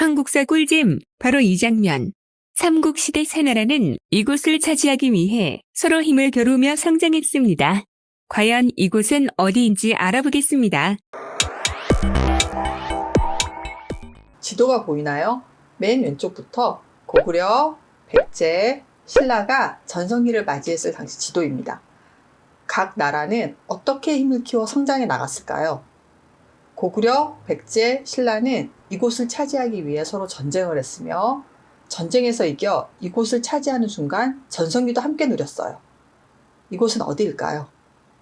한국사 꿀잼 바로 이 장면. 삼국시대 새나라는 이곳을 차지하기 위해 서로 힘을 겨루며 성장했습니다. 과연 이곳은 어디인지 알아보겠습니다. 지도가 보이나요? 맨 왼쪽부터 고구려, 백제, 신라가 전성기를 맞이했을 당시 지도입니다. 각 나라는 어떻게 힘을 키워 성장해 나갔을까요? 고구려, 백제, 신라는 이곳을 차지하기 위해 서로 전쟁을 했으며 전쟁에서 이겨 이곳을 차지하는 순간 전성기도 함께 누렸어요. 이곳은 어디일까요?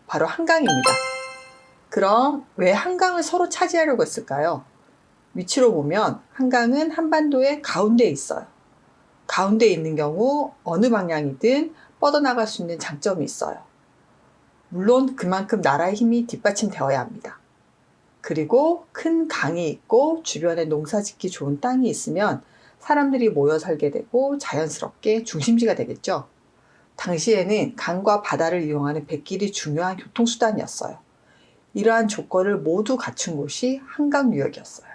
바로 한강입니다. 그럼 왜 한강을 서로 차지하려고 했을까요? 위치로 보면 한강은 한반도의 가운데에 있어요. 가운데에 있는 경우 어느 방향이든 뻗어나갈 수 있는 장점이 있어요. 물론 그만큼 나라의 힘이 뒷받침되어야 합니다. 그리고 큰 강이 있고 주변에 농사 짓기 좋은 땅이 있으면 사람들이 모여 살게 되고 자연스럽게 중심지가 되겠죠. 당시에는 강과 바다를 이용하는 백길이 중요한 교통수단이었어요. 이러한 조건을 모두 갖춘 곳이 한강 유역이었어요.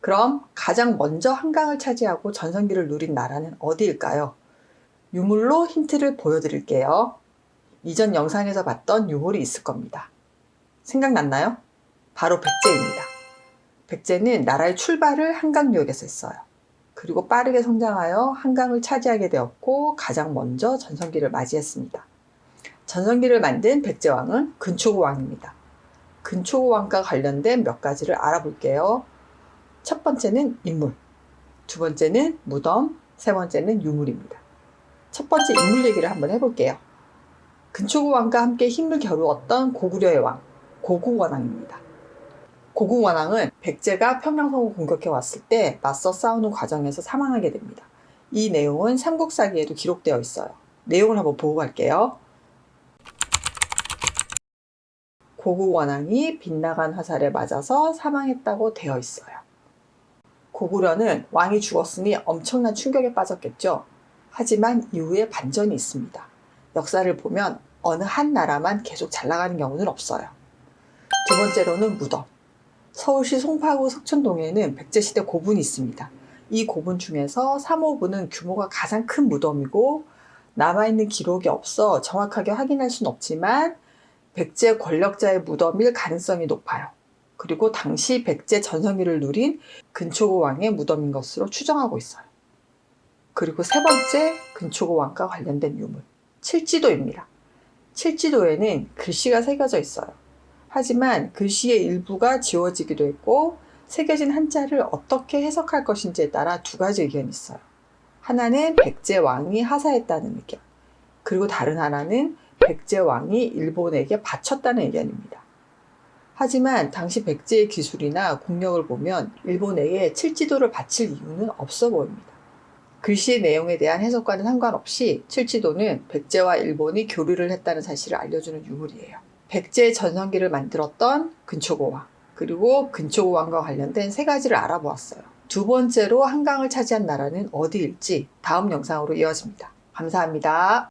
그럼 가장 먼저 한강을 차지하고 전성기를 누린 나라는 어디일까요? 유물로 힌트를 보여드릴게요. 이전 영상에서 봤던 유물이 있을 겁니다. 생각났나요? 바로 백제입니다. 백제는 나라의 출발을 한강유역에서 했어요. 그리고 빠르게 성장하여 한강을 차지하게 되었고 가장 먼저 전성기를 맞이했습니다. 전성기를 만든 백제왕은 근초고왕입니다. 근초고왕과 관련된 몇 가지를 알아볼게요. 첫 번째는 인물, 두 번째는 무덤, 세 번째는 유물입니다. 첫 번째 인물 얘기를 한번 해볼게요. 근초고왕과 함께 힘을 겨루었던 고구려의 왕, 고구원왕입니다. 고구원왕은 백제가 평양성을 공격해 왔을 때 맞서 싸우는 과정에서 사망하게 됩니다. 이 내용은 삼국사기에도 기록되어 있어요. 내용을 한번 보고 갈게요. 고구원왕이 빗나간 화살에 맞아서 사망했다고 되어 있어요. 고구려는 왕이 죽었으니 엄청난 충격에 빠졌겠죠. 하지만 이후에 반전이 있습니다. 역사를 보면 어느 한 나라만 계속 잘 나가는 경우는 없어요. 두 번째로는 무덤. 서울시 송파구 석촌동에는 백제시대 고분이 있습니다. 이 고분 중에서 3호분은 규모가 가장 큰 무덤이고 남아있는 기록이 없어 정확하게 확인할 수는 없지만 백제 권력자의 무덤일 가능성이 높아요. 그리고 당시 백제 전성기를 누린 근초고 왕의 무덤인 것으로 추정하고 있어요. 그리고 세 번째 근초고 왕과 관련된 유물 칠지도입니다. 칠지도에는 글씨가 새겨져 있어요. 하지만 글씨의 일부가 지워지기도 했고 새겨진 한자를 어떻게 해석할 것인지에 따라 두 가지 의견이 있어요. 하나는 백제 왕이 하사했다는 의견, 그리고 다른 하나는 백제 왕이 일본에게 바쳤다는 의견입니다. 하지만 당시 백제의 기술이나 국력을 보면 일본에게 칠지도를 바칠 이유는 없어 보입니다. 글씨의 내용에 대한 해석과는 상관없이 칠지도는 백제와 일본이 교류를 했다는 사실을 알려주는 유물이에요. 백제 전성기를 만들었던 근초고왕, 그리고 근초고왕과 관련된 세 가지를 알아보았어요. 두 번째로 한강을 차지한 나라는 어디일지 다음 영상으로 이어집니다. 감사합니다.